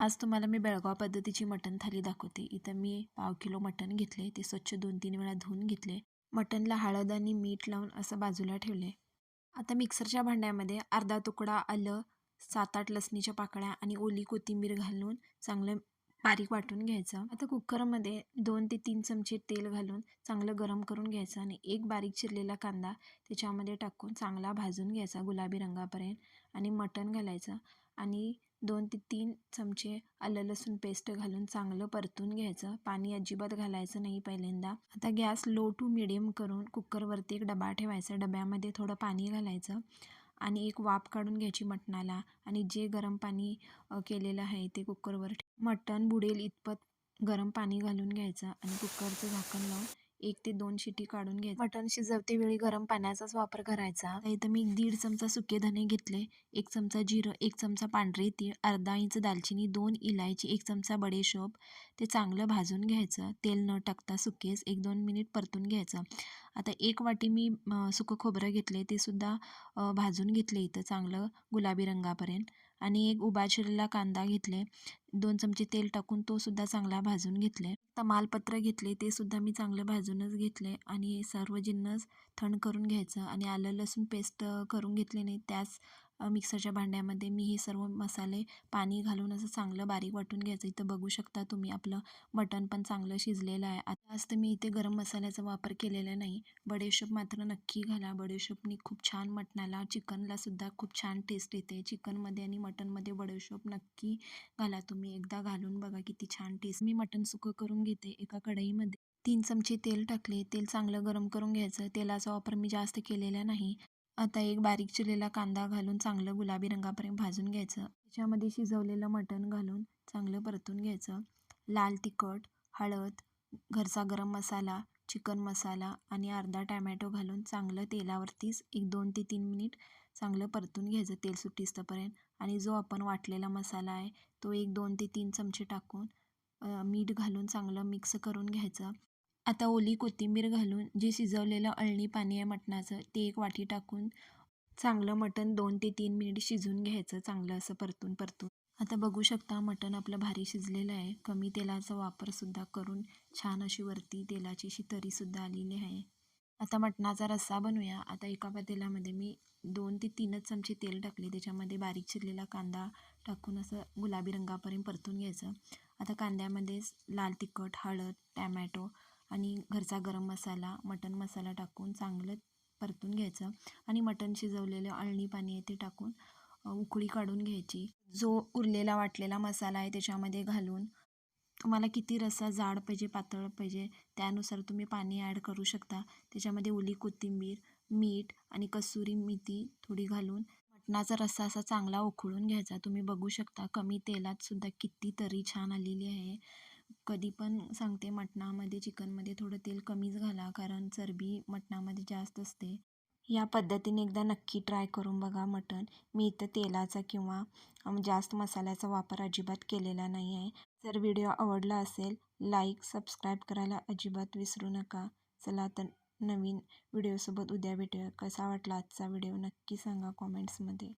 आज तुम्हाला मी बेळगाव पद्धतीची मटण थाली दाखवते. इथं मी पाव किलो मटण घेतले. ते स्वच्छ दोन तीन वेळा धुवून घेतले. मटणला हळद आणि मीठ लावून असं बाजूला ठेवले. आता मिक्सरच्या भांड्यामध्ये अर्धा तुकडा आलं सात आठ लसणीच्या पाकळ्या आणि ओली कोथिंबीर घालून चांगलं बारीक वाटून घ्यायचं. आता कुकरमध्ये दोन ते तीन चमचे तेल घालून चांगलं गरम करून घ्यायचं आणि एक बारीक चिरलेला कांदा त्याच्यामध्ये टाकून चांगला भाजून घ्यायचा गुलाबी रंगापर्यंत. आणि मटण घालायचं आणि दोन ते तीन चमचे आलं लसूण पेस्ट घालून चांगलं परतून घ्यायचं. पाणी अजिबात घालायचं नाही पहिल्यांदा. आता गॅस लो टू मिडियम करून कुकरवरती एक डबा ठेवायचा. डब्यामध्ये थोडं पाणी घालायचं आणि एक वाफ काढून घ्यायची मटणाला आणि जे गरम पाणी केलेलं आहे ते कुकरवर मटण बुडेल इतपत गरम पाणी घालून घ्यायचं आणि कुकरचं झाकण लावून एक ते दोन शिटी काढून घ्यायचं. मटण शिजवते वेळी गरम पाण्याचाच वापर करायचा. इथं मी दीड चमचा सुके धने घेतले एक चमचा जिरं एक चमचा पांढरे तीळ अर्धा इंच दालचिनी दोन इलायची एक चमचा बडेशोप ते चांगलं भाजून घ्यायचं. तेल न टाकता सुकेच एक दोन मिनिट परतून घ्यायचं. आता एक वाटी मी सुकं खोबरं घेतले ते सुद्धा भाजून घेतले इथं चांगलं गुलाबी रंगापर्यंत. आणि एक उभा चिरलेला कांदा घेतले. दोन चमचे तेल टाकून तो सुद्धा चांगला भाजून घेतले. तमालपत्र घेतले ते सुद्धा मी चांगलं भाजूनच घेतले आणि सर्व जिन्नस थंड करून घ्यायचं आणि आलं लसूण पेस्ट करून घेतले नाही त्याच मिक्सरच्या भांड्यामध्ये मी हे सर्व मसाले पाणी घालून असं चांगलं बारीक वाटून घ्यायचं. इथं बघू शकता तुम्ही आपलं मटण पण चांगलं शिजलेलं आहे. आता आज तर मी इथे गरम मसाल्याचा वापर केलेला नाही. बडेशोप मात्र नक्की घाला. बडेशोपनी खूप छान मटणाला चिकनला सुद्धा खूप छान टेस्ट येते. चिकनमध्ये आणि मटनमध्ये बडेशोप नक्की घाला तुम्ही. एकदा घालून बघा किती छान टेस्ट मी मटण सुकं करून घेते एका कढईमध्ये. तीन चमचे तेल टाकले. तेल चांगलं गरम करून घ्यायचं. तेलाचा वापर मी जास्त केलेला नाही. आता एक बारीक चिरलेला कांदा घालून चांगलं गुलाबी रंगापर्यंत भाजून घ्यायचं. त्याच्यामध्ये शिजवलेलं मटण घालून चांगलं परतून घ्यायचं. लाल तिखट हळद घरचा गरम मसाला चिकन मसाला आणि अर्धा टॅमॅटो घालून चांगलं तेलावरतीच एक दोन ते तीन मिनिट चांगलं परतून घ्यायचं तेल सुटिस्तपर्यंत आणि जो आपण वाटलेला मसाला आहे तो एक दोन ते तीन चमचे टाकून मीठ घालून चांगलं मिक्स करून घ्यायचं. आता ओली कोथिंबीर घालून जे शिजवलेलं अळणी पाणी आहे मटणाचं ते एक वाटी टाकून चांगलं मटण दोन ते तीन मिनिट शिजून घ्यायचं चांगलं असं परतून परतून. आता बघू शकता मटण आपलं भारी शिजलेलं आहे. कमी तेलाचा वापरसुद्धा करून छान अशी वरती तेलाची अशी तरीसुद्धा आलेली आहे. आता मटणाचा रस्सा बनवूया. आता एका पातेल्यामध्ये मी दोन ते तीनच चमचे तेल टाकले. त्याच्यामध्ये बारीक चिरलेला कांदा टाकून असं गुलाबी रंगापर्यंत परतून घ्यायचं. आता कांद्यामध्ये लाल तिखट हळद टॅमॅटो आणि घरचा गरम मसाला मटण मसाला टाकून चांगलं परतून घ्यायचं आणि मटण शिजवलेलं अळणी पाणी आहे ते टाकून उकळी काढून घ्यायची. जो उरलेला वाटलेला मसाला आहे त्याच्यामध्ये घालून तुम्हाला किती रस्सा जाड पाहिजे पातळ पाहिजे त्यानुसार तुम्ही पाणी ॲड करू शकता. त्याच्यामध्ये ओली कोथिंबीर मीठ आणि कसुरी मेथी थोडी घालून मटणाचा रस्सा असा चांगला उकळून घ्यायचा. तुम्ही बघू शकता कमी तेलात सुद्धा किती तरी छान आलेली आहे. कधी पण सांगते मटणामध्ये चिकनमध्ये थोडं तेल कमीच घाला कारण चरबी मटणामध्ये जास्त असते. या पद्धतीने एकदा नक्की ट्राय करून बघा मटण. मी इथं तेलाचा किंवा जास्त मसाल्याचा वापर अजिबात केलेला नाही आहे. जर व्हिडिओ आवडला असेल लाईक सबस्क्राईब करायला अजिबात विसरू नका. चला तर नवीन व्हिडिओसोबत उद्या भेटूया. कसा वाटला आजचा व्हिडिओ नक्की सांगा कॉमेंट्समध्ये.